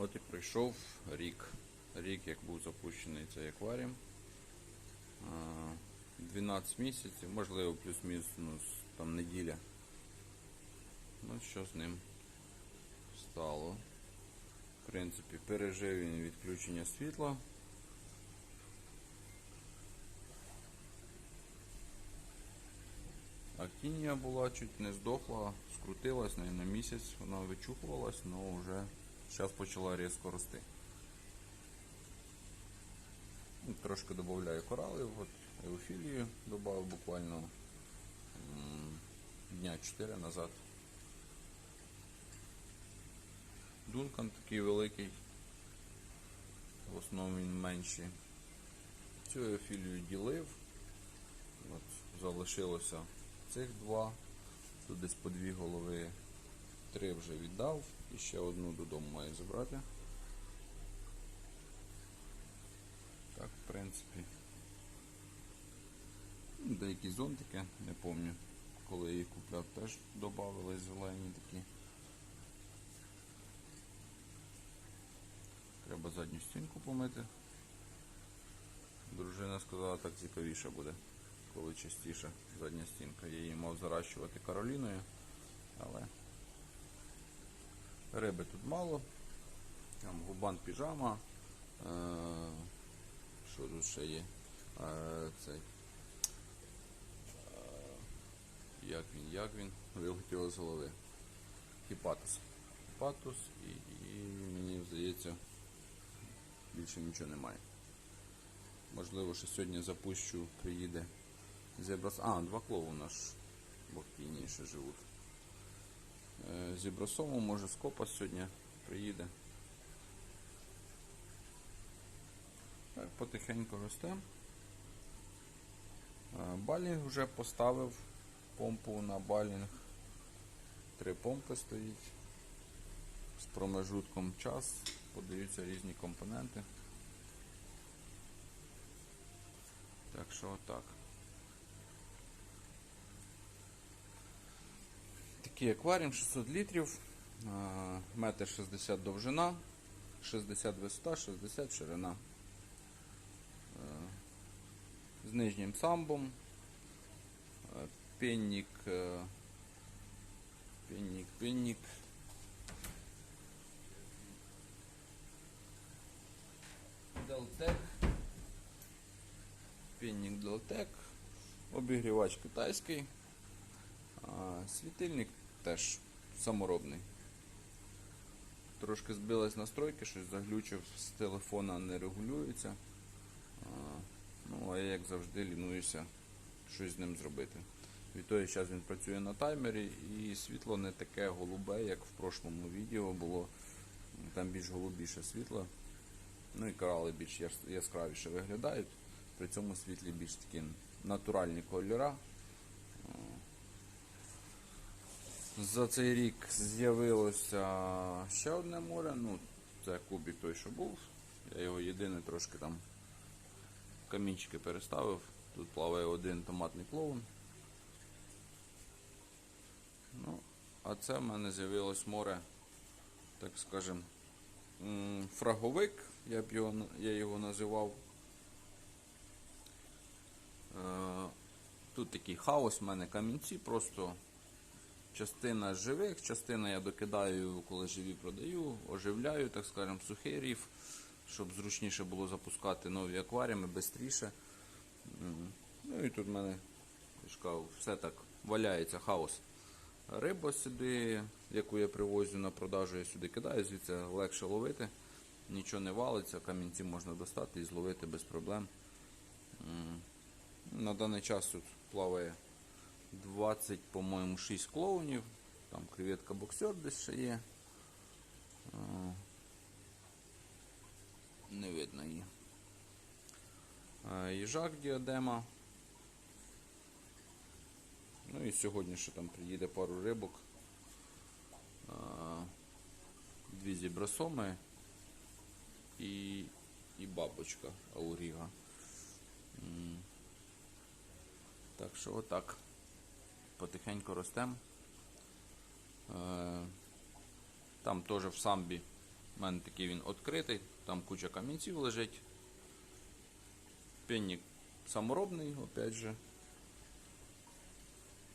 От і пройшов рік. Рік, як був запущений цей акваріум. 12 місяців, можливо, плюс-мінус там неділя. Ну, що з ним стало? В принципі, пережив він відключення світла. Актінія була, чуть не здохла, скрутилась на на місяць, вона вичухувалась, але вже зараз почала різко рости. Ну, Трошки додаю корали, от еофілію додав буквально дня 4 назад. Дункан такий великий, в основному він менший. Цю еофілію ділив. От, залишилося цих два. Тут десь по дві голови. Три вже віддав і ще одну додому маю забрати. Так, в принципі. Ну, Деякі зонтики, не пам'ятаю, коли я їх купляв, теж додавали зелені такі. Треба задню стінку помити. Дружина сказала, так цікавіше буде, коли частіше задня стінка. Я її мав заращувати Кароліною, але риби тут мало. Там губан піжама. Е, що тут ще є? Е, цей. Е, як він, як він? Вилетіло з голови. Хіпатус. Хіпатус і, і мені здається більше нічого немає. Можливо, що сьогодні запущу, приїде зебрас. А, два клоуна ж в Актійні ще живуть. Е, Зібрасому, може скопа сьогодні приїде. Так, потихеньку росте. Е, Балінг вже поставив помпу на балінг. Три помпи стоїть. З промежутком час подаються різні компоненти. Так що отак. Такий акваріум 600 літрів, метр 60 довжина, 60 висота, 60 ширина. Е, З нижнім самбом. Е, е, Пеннік, пеннік. Делтек. Пеннік Делтек. Обігрівач китайський. Світильник теж саморобний. Трошки збилась настройки, щось заглючив з телефона не регулюється. Ну, а я як завжди лінуюся щось з ним зробити. Відтоді зараз він працює на таймері і світло не таке голубе, як в прошлому відео було. Там більш голубіше світло. Ну і корали більш яскравіше виглядають. При цьому світлі більш такі натуральні кольора. За цей рік з'явилося ще одне море. Ну, це кубик той, що був. Я його єдине трошки там камінчики переставив. Тут плаває один томатний клоун. Ну, а це в мене з'явилось море, так скажем, фраговик, я б його, я його називав. Е, Тут такий хаос в мене камінці, просто частина живих, частина я докидаю, коли живі продаю, оживляю, так скажем, сухий ріф, щоб зручніше було запускати нові акваріуми швидше. Ну і тут в мене все так валяється хаос. Риба сюди, яку я привозю на продажу, я сюди кидаю, звідси легше ловити. Нічого не валиться, камінці можна достати і зловити без проблем. На даний час тут плаває 20, по-моєму, 6 клоунів. Там креветка боксер десь ще є. Не видно її. А, Їжак діадема. Ну і сьогодні ще там приїде пару рибок. Дві зібрасоми і, і бабочка ауріга. Так що отак. Потихеньку ростемо. Е, Там теж в самбі У мене такий він відкритий, там куча камінців лежить. Пенник саморобний, опять же.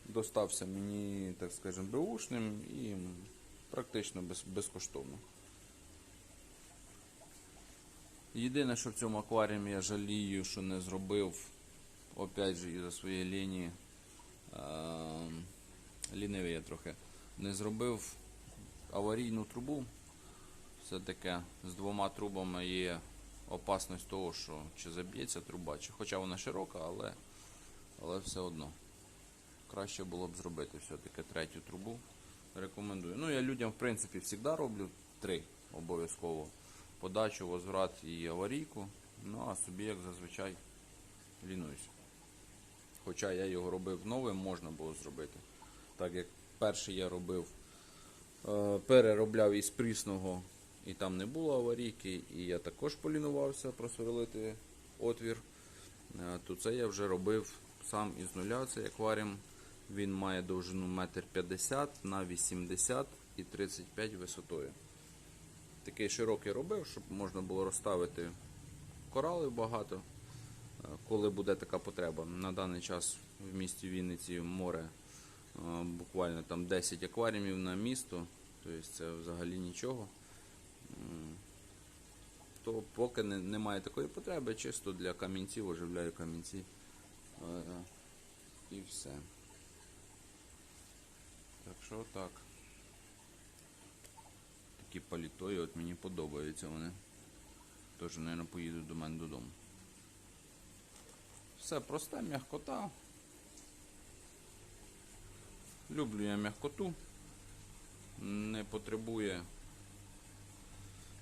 Достався мені, так скажемо, беушним і практично без, безкоштовно. Єдине, що в цьому акваріумі я жалію, що не зробив, опять же, із-за своєї лінії, лінивий я трохи, не зробив аварійну трубу. Все таке з двома трубами є опасність того, що чи заб'ється труба, чи хоча вона широка, але, але все одно. Краще було б зробити все-таки третю трубу. Рекомендую. Ну, я людям, в принципі, завжди роблю три обов'язково. Подачу, возврат і аварійку. Ну, а собі, як зазвичай, лінуюсь. Хоча я його робив новим, можна було зробити. Так як перший я робив, е, переробляв із прісного і там не було аварійки, і я також полінувався просверлити отвір. Е, То це я вже робив сам із нуля цей акваріум. Він має довжину 1,50 м на 80 і 35 висотою. Такий широкий робив, щоб можна було розставити корали багато, коли буде така потреба. На даний час в місті Вінниці море е, буквально там 10 акваріумів на місто, тобто це взагалі нічого. То поки немає такої потреби, чисто для камінців оживляю камінці. Е, І все. Так що так. Такі палітої, от мені подобаються вони. Тож, мабуть, поїду до мене додому. Все просте, м'якота. Люблю я м'якоту. Не потребує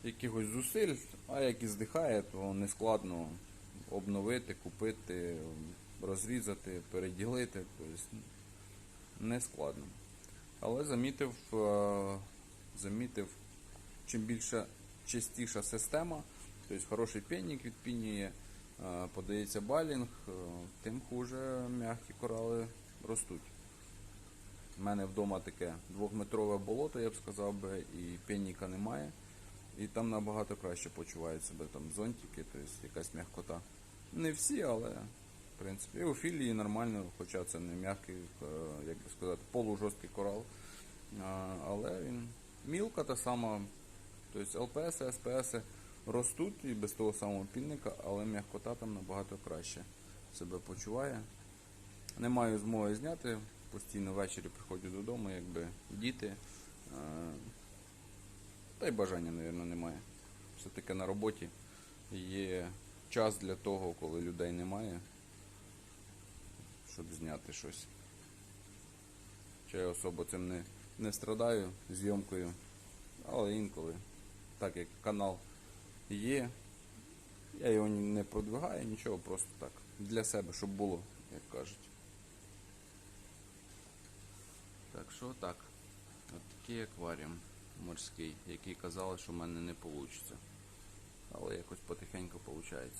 якихось зусиль, а як і здихає, то не складно обновити, купити, розрізати, переділити. Тобто не складно. Але замітив, е, замітив, чим більше чистіша система, тобто хороший пенник відпінює, подається балінг, е, тим хуже м'які корали ростуть. У мене вдома таке двохметрове болото, я б сказав би, і пенніка немає. І там набагато краще почувають себе там зонтики, тобто якась м'якота. Не всі, але в принципі. І у філії нормально, хоча це не м'який, е, як би сказати, полужорсткий корал. Але він мілка та сама, тобто ЛПС, СПС ростуть і без того самого пільника, але м'якота там набагато краще себе почуває. Не маю змоги зняти, постійно ввечері приходжу додому, якби діти. Е, Та й бажання, мабуть, немає. Все-таки на роботі є час для того, коли людей немає, щоб зняти щось. Чи я особо цим не, не страдаю зйомкою, але інколи, так як канал є, я його не продвигаю, нічого, просто так. Для себе, щоб було, як кажуть. Так що так. От такий акваріум морський, який казали, що в мене не вийде. Але якось потихеньку виходить.